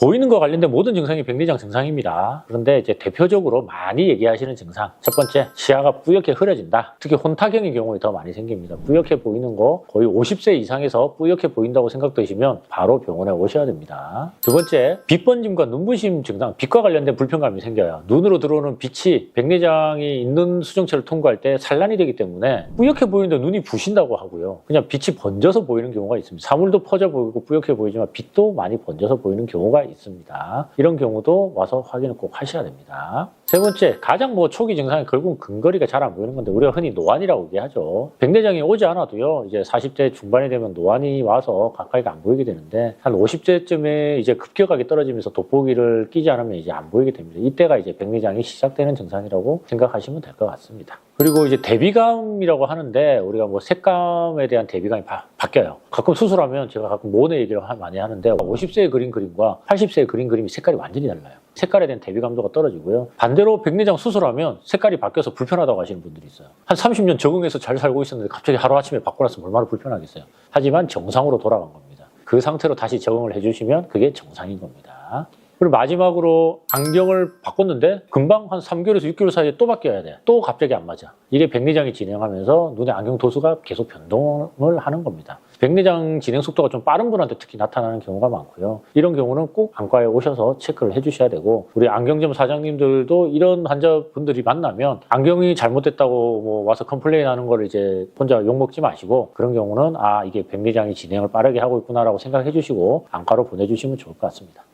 보이는 거 관련된 모든 증상이 백내장 증상입니다. 그런데 이제 대표적으로 많이 얘기하시는 증상. 첫 번째, 시야가 뿌옇게 흐려진다. 특히 혼탁형의 경우에 더 많이 생깁니다. 뿌옇게 보이는 거 거의 50세 이상에서 뿌옇게 보인다고 생각되시면 바로 병원에 오셔야 됩니다. 두 번째, 빛 번짐과 눈부심 증상, 빛과 관련된 불편감이 생겨요. 눈으로 들어오는 빛이 백내장이 있는 수정체를 통과할 때 산란이 되기 때문에 뿌옇게 보이는데 눈이 부신다고 하고요. 그냥 빛이 번져서 보이는 경우가 있습니다. 사물도 퍼져 보이고 뿌옇게 보이지만 빛도 많이 번져서 보이는 경우가 있습니다. 이런 경우도 와서 확인을 꼭 하셔야 됩니다. 세 번째, 가장 뭐 초기 증상이 결국은 근거리가 잘 안 보이는 건데 우리가 흔히 노안이라고 얘기하죠. 백내장이 오지 않아도요. 이제 40대 중반이 되면 노안이 와서 가까이가 안 보이게 되는데 한 50대쯤에 이제 급격하게 떨어지면서 돋보기를 끼지 않으면 이제 안 보이게 됩니다. 이때가 이제 백내장이 시작되는 증상이라고 생각하시면 될 것 같습니다. 그리고 이제 대비감이라고 하는데 우리가 뭐 색감에 대한 대비감이 바, 바뀌어요. 가끔 수술하면 제가 가끔 모네 얘기를 하- 많이 하는데 50세에 그린 그림과 80세에 그린 그림이 색깔이 완전히 달라요. 색깔에 대한 대비감도가 떨어지고요. 반대로 백내장 수술하면 색깔이 바뀌어서 불편하다고 하시는 분들이 있어요. 한 30년 적응해서 잘 살고 있었는데 갑자기 하루아침에 바꿔놨으면 얼마나 불편하겠어요. 하지만 정상으로 돌아간 겁니다. 그 상태로 다시 적응을 해주시면 그게 정상인 겁니다. 그리고 마지막으로 안경을 바꿨는데 금방 한 3개월에서 6개월 사이에 또 바뀌어야 돼. 또 갑자기 안 맞아. 이게 백내장이 진행하면서 눈의 안경 도수가 계속 변동을 하는 겁니다. 백내장 진행 속도가 좀 빠른 분한테 특히 나타나는 경우가 많고요. 이런 경우는 꼭 안과에 오셔서 체크를 해주셔야 되고 우리 안경점 사장님들도 이런 환자분들이 만나면 안경이 잘못됐다고 뭐 와서 컴플레인하는 거를 이제 혼자 욕 먹지 마시고 그런 경우는 아 이게 백내장이 진행을 빠르게 하고 있구나라고 생각해 주시고 안과로 보내주시면 좋을 것 같습니다.